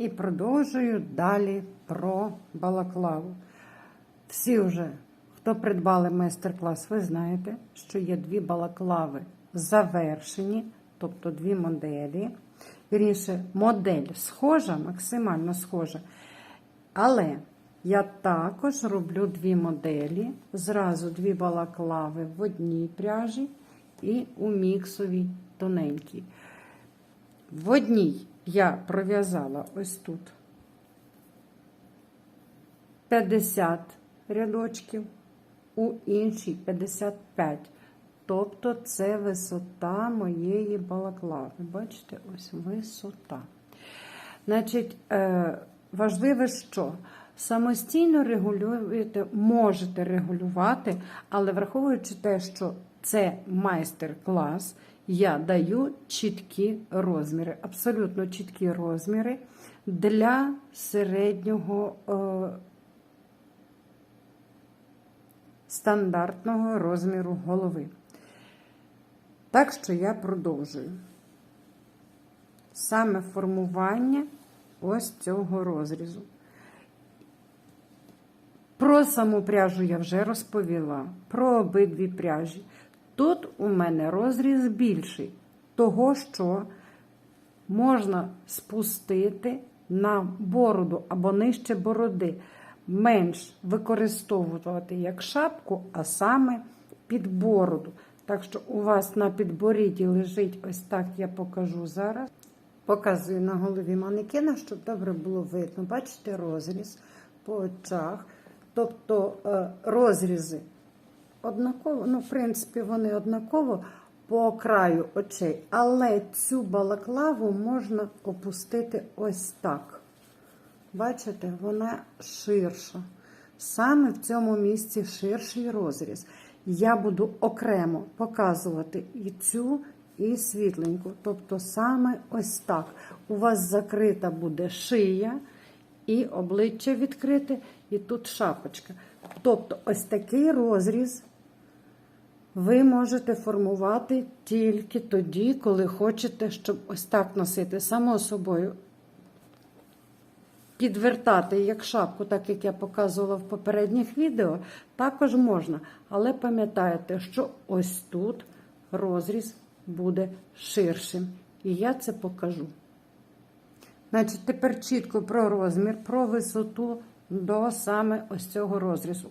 І продовжую далі про балаклаву. Всі вже, хто придбали майстер-клас, ви знаєте, що є дві балаклави завершені, тобто дві моделі. Вірніше, модель схожа, максимально схожа. Але я також роблю дві моделі, зразу дві балаклави в одній пряжі і у міксовій тоненькій. В одній я пров'язала ось тут 50 рядочків, у іншій 55. Тобто це висота моєї балаклави. Бачите, ось висота. Значить, е, важливе, що самостійно регулюєте, можете регулювати, але враховуючи те, що це майстер-клас, я даю чіткі розміри, абсолютно чіткі розміри для середнього е, стандартного розміру голови. Так що я продовжую. Саме формування ось цього розрізу. Про саму пряжу я вже розповіла, про обидві пряжі. Тут у мене розріз більший, того, що можна спустити на бороду або нижче бороди, менш використовувати як шапку, а саме під бороду. Так що у вас на підборідді лежить ось так, я покажу зараз. Показую на голові манекена, щоб добре було видно. Бачите розріз по очах. Тобто е, розрізи однаково, ну, в принципі, вони однаково по краю очей. Але цю балаклаву можна опустити ось так. Бачите, вона ширша. Саме в цьому місці ширший розріз. Я буду окремо показувати і цю, і світленьку. Тобто саме ось так. У вас закрита буде шия, і обличчя відкрите, і тут шапочка. Тобто, ось такий розріз ви можете формувати тільки тоді, коли хочете, щоб ось так носити. Само собою, підвертати як шапку, так як я показувала в попередніх відео, також можна. Але пам'ятайте, що ось тут розріз буде ширшим. І я це покажу. Значить, тепер чітко про розмір, про висоту до саме ось цього розрізу.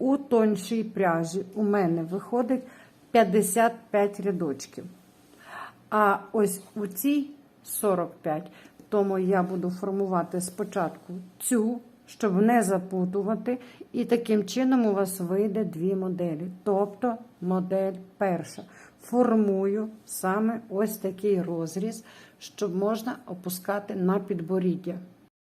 У тоншій пряжі у мене виходить 55 рядочків. А ось у цій 45. Тому я буду формувати спочатку цю, щоб не запутувати. І таким чином у вас вийде дві моделі. Тобто модель перша. Формую саме ось такий розріз, щоб можна опускати на підборіддя.